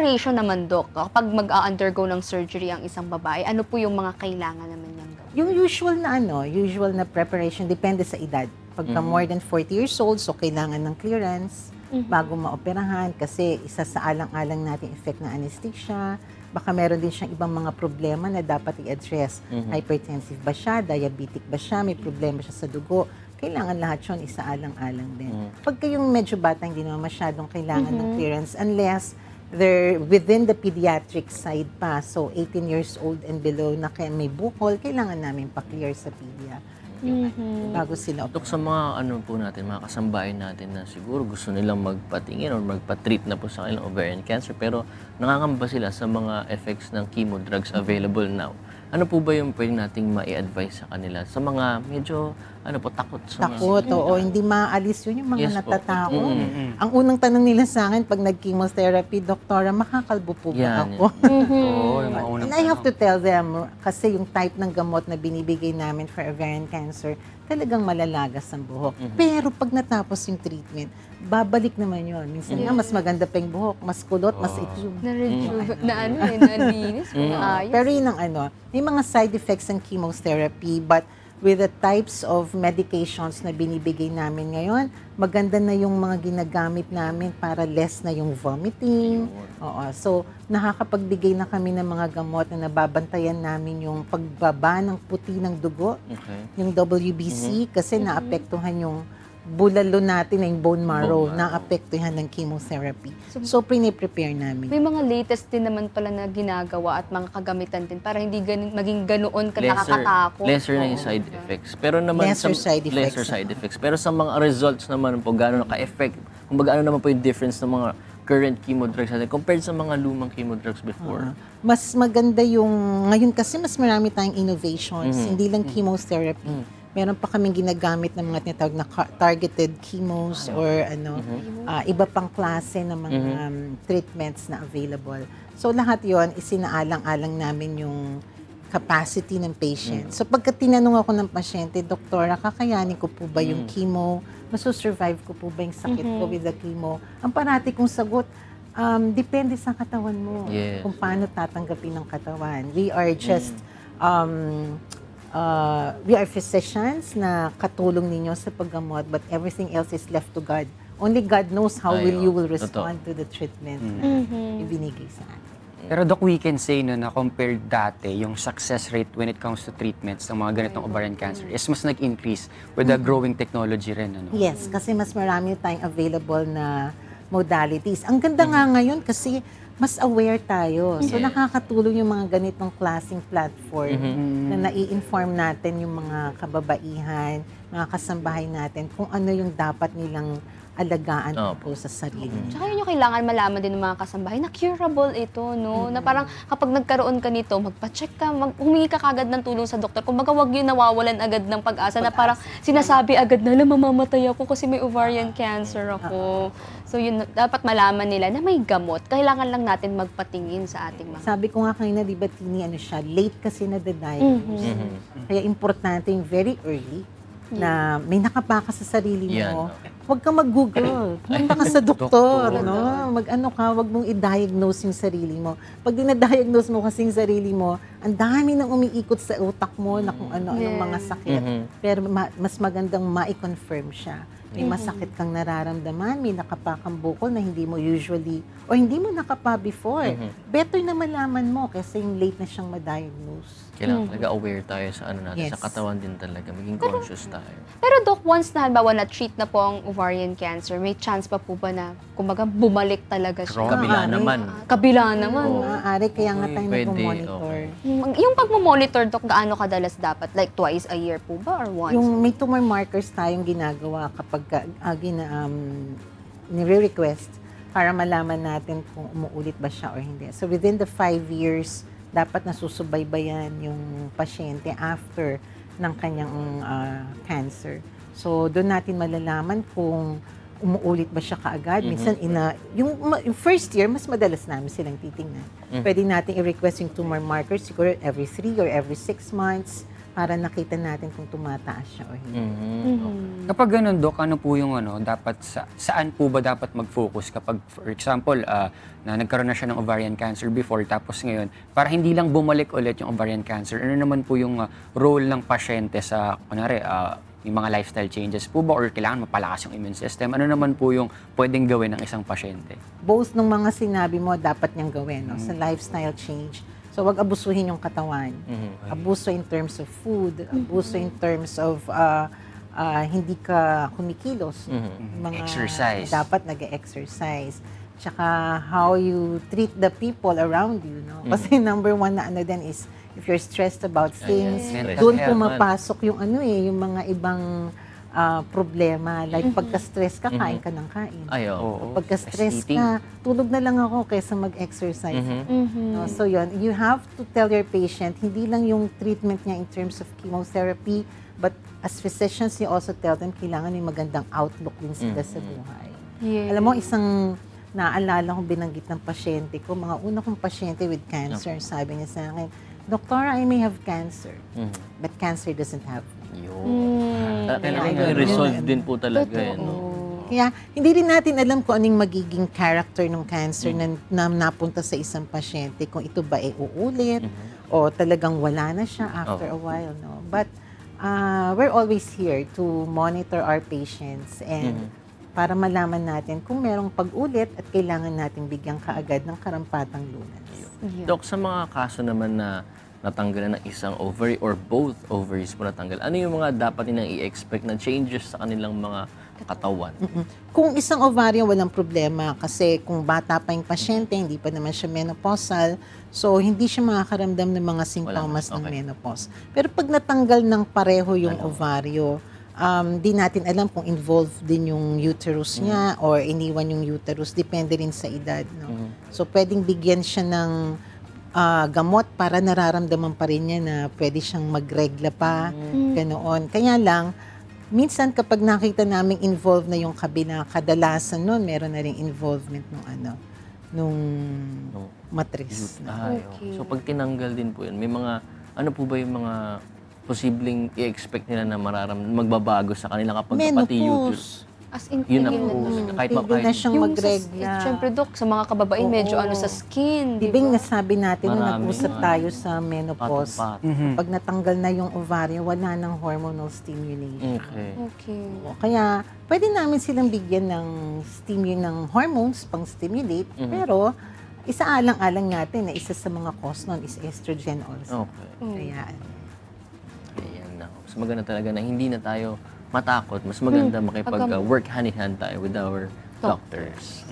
preparation naman, Dok, kapag mag-undergo ng surgery ang isang babae, ano po yung mga kailangan naman niyang gawin? Yung usual na ano, usual na preparation, depende sa edad. Pagka more than 40 years old, so kailangan ng clearance bago maoperahan kasi isa sa alang-alang natin effect na anesthesia. Baka meron din siyang ibang mga problema na dapat i-address. Hypertensive ba siya? Diabetic ba siya? May problema siya sa dugo? Kailangan lahat yun isaalang-alang din. Pagka yung medyo bata, hindi naman masyadong kailangan ng clearance unless they're within the pediatric side pa. So, 18 years old and below na kaya may bukol, kailangan namin pa-clear sa pedia. Bago sila Dok, sa mga ano po natin, mga kasambahay natin na siguro gusto nilang magpatingin or magpa-treat na po sa kanilang ovarian cancer pero nangangamba sila sa mga effects ng chemo drugs available now. Ano po ba yung pwede nating ma-advise sa kanila? Sa mga medyo, ano po, takot sa mga- Takot, oo. Hindi maalis yun yung mga Yes po. natatakot. Mm-mm. Ang unang tanong nila sa akin pag nag-chemotherapy, Doktora, makakalbo po ba Yan, ako? Oo, yung mga unang And I have to tell them, kasi yung type ng gamot na binibigay namin for ovarian cancer, talagang malalagas ang buhok. Pero pag natapos yung treatment, babalik naman yun. Minsan nga, mas maganda pa yung buhok, mas kulot, mas itim. Na-rejuve, na ano eh, nalinis, maayos. Pero yun ang ano, may mga side effects ng chemotherapy, but with the types of medications na binibigay namin ngayon, maganda na yung mga ginagamit namin para less na yung vomiting. Oo. So, nakakapagbigay na kami ng mga gamot na nababantayan namin yung pagbaba ng puti ng dugo, Okay. yung WBC, kasi naapektuhan yung bulalo natin, yung bone marrow, Bone marrow. naapektuhan ng chemotherapy. So, pre-prepare namin. May mga latest din naman pala na ginagawa at mga kagamitan din para hindi ganin, maging ganoon ka Lesser, nakakatakot. lesser na yung side effects. Pero naman Lesser sa, side effects. lesser side effects. Pero sa mga results naman po, gaano naka-effect, kung ano naman po yung difference ng mga current chemo drugs natin compared sa mga lumang chemo drugs before. mas maganda yung, ngayon kasi mas marami tayong innovations, Mm-hmm. hindi lang chemotherapy. Mm. Meron pa kaming ginagamit ng mga tinatawag na targeted chemos or ano, Mm-hmm. ah, iba pang klase ng mga um, treatments na available. So lahat yon isinaalang-alang namin yung capacity ng patient. So pagka tinanong ako ng pasyente, Doktora, kakayanin ko po ba yung chemo? Maso-survive ko po ba yung sakit ko with the chemo? Ang parati kong sagot, um, depende sa katawan mo Yes. kung paano tatanggapin ng katawan. We are just, um, uh, we are physicians na katulong ninyo sa paggamot, but everything else is left to God. Only God knows how Ay, will you oo. will Totoo. respond to the treatment na Mhm. ibinigay sa atin. Pero Doc, we can say no, na compared dati, yung success rate when it comes to treatments ng mga ganitong ovarian cancer is mas nag-increase with the growing technology rin. Ano? Yes, kasi mas marami tayong available na modalities. Ang ganda nga ngayon kasi mas aware tayo. So Yes. nakakatulong yung mga ganitong klaseng platform na nai-inform natin yung mga kababaihan, mga kasambahay natin kung ano yung dapat nilang alagaan po Opo. sa sarili. Tsaka yun yung kailangan malaman din ng mga kasambahay na curable ito, no? Na parang kapag nagkaroon ka nito, magpa-check ka, mag humingi ka kagad ng tulong sa doktor. Kung baga wag yun nawawalan agad ng pag-asa na parang sinasabi agad na, "Ala, mamamatay ako kasi may ovarian cancer ako. So yun, dapat malaman nila na may gamot. Kailangan lang natin magpatingin sa ating mga Sabi ko nga kanina, di ba, Tini, ano siya, late kasi na-diagnose. Mm-hmm. Kaya importante yung very early na may nakapaka sa sarili mo. Yan, Huwag kang mag-google. Pumunta ka sa doktor, no? Mag-ano ka, huwag mong i-diagnose yung sarili mo. Pag dinadiagnose mo kasi yung sarili mo, ang dami nang umiikot sa utak mo na kung ano-anong mga sakit. Mhm. Pero ma- mas magandang ma-confirm siya. May masakit kang nararamdaman, may nakapakang bukol na hindi mo usually, o hindi mo nakapa before. Better na malaman mo kasi yung late na siyang ma-diagnose. Kailangan talaga aware tayo sa ano natin, Yes. sa katawan din talaga, maging conscious tayo. Pero Doc, once na halimbawa na-treat na po ang ovarian cancer, may chance pa po ba na kumbaga bumalik talaga siya? Strong. Kabila Maaari. naman. Kabila naman. Oo. Maaari, kaya nga tayo Pwede, nag-monitor. Yung- Yung pagmamonitor, Doc, gaano kadalas dapat? Like twice a year po ba or once? Yung may tumor markers tayong ginagawa kapag ka, uh, gina, um, nire-request para malaman natin kung umuulit ba siya or hindi. So within the five years, dapat nasusubaybayan yung pasyente after ng kanyang uh, cancer. So doon natin malalaman kung umuulit ba siya kaagad. Minsan, ina, yung, ma- yung first year, mas madalas namin silang titingnan. Pwede natin i-request yung tumor markers siguro every three or every six months para nakita natin kung tumataas siya o hindi. Mhm. Mhm. Kapag ganun, Dok, ano po yung ano, dapat sa, saan po ba dapat mag-focus kapag, for example, ah, na nagkaroon na siya ng ovarian cancer before, tapos ngayon, para hindi lang bumalik ulit yung ovarian cancer, ano naman po yung ah, role ng pasyente sa, kunwari, ah, yung mga lifestyle changes po ba or kailangan mapalakas yung immune system? Ano naman po yung pwedeng gawin ng isang pasyente? Both ng mga sinabi mo, dapat niyang gawin no? Mm. sa lifestyle change. So, wag abusuhin yung katawan. Mhm. Abuso in terms of food, abuso in terms of ah, ah, hindi ka kumikilos. Mhm. Mga Exercise. Dapat nag-exercise. Tsaka how you treat the people around you. No? Kasi number one na ano din is if you're stressed about things, Mental doon health, pumapasok yung ano eh, yung mga ibang ah, problema. Like pagka-stress ka, kain ka ng kain. Ay, oo. Pagka-stress Stress eating. ka, tulog na lang ako kaysa mag-exercise. Mhm. No, so yun, you have to tell your patient, hindi lang yung treatment niya in terms of chemotherapy, but as physicians, you also tell them kailangan may magandang outlook din sila sa buhay. Yes. Alam mo, isang naalala ko binanggit ng pasyente ko, mga una kong pasyente with cancer, sabi niya sa akin, Doctor, I may have cancer, Mhm. but cancer doesn't have me. Yun. Mm. Kailangan Kaya, i-resolve yun. din po talaga. eh, no? Totoo. Kaya hindi rin natin alam kung anong magiging character ng cancer na, na napunta sa isang pasyente. Kung ito ba ay uulit o talagang wala na siya after Oh. a while. No? But uh, we're always here to monitor our patients and para malaman natin kung merong pag-ulit at kailangan natin bigyan kaagad ng karampatang lunas. Yeah. Dok, sa mga kaso naman na natanggalan ng isang ovary or both ovaries po natanggal, ano yung mga dapat nilang i-expect na changes sa kanilang mga katawan? Mm. Kung isang ovaryo, walang problema kasi kung bata pa yung pasyente, hindi pa naman siya menopausal, so hindi siya makakaramdam ng mga sintomas ng okay. menopause. Pero pag natanggal ng pareho yung Ano? ovaryo, um, di natin alam kung involved din yung uterus niya or iniwan yung uterus, depende rin sa edad. No? So pwedeng bigyan siya ng ah, gamot para nararamdaman pa rin niya na pwede siyang magregla pa, ganoon. Kaya lang, minsan kapag nakita namin involved na yung kabila, kadalasan nun, meron na rin involvement nung ano, nung Nung matris. Ay, Okay. So pag tinanggal din po yun, may mga, ano po ba yung mga posibleng i-expect nila na mararam magbabago sa kanila kapag pati uterus? As in, Yun na tigil po. na. Kahit na kahit- siyang Yung magregla. Sa, Siyempre, Dok, sa mga kababain, medyo Oo. ano sa skin, di Di ba nasabi natin nung Maraming nag-usap tayo sa menopause, Patong-patong. pag natanggal na yung ovaryo, wala nang hormonal stimulation. Okay. Okay. O, Kaya, pwede namin silang bigyan ng stimu ng hormones pang stimulate, Mhm. pero isaalang-alang natin na isa sa mga cause nun is estrogen also. Okay. Kaya, na. Mas maganda talaga na hindi na tayo matakot. Mas maganda makipag-work hand in hand tayo with our doctors.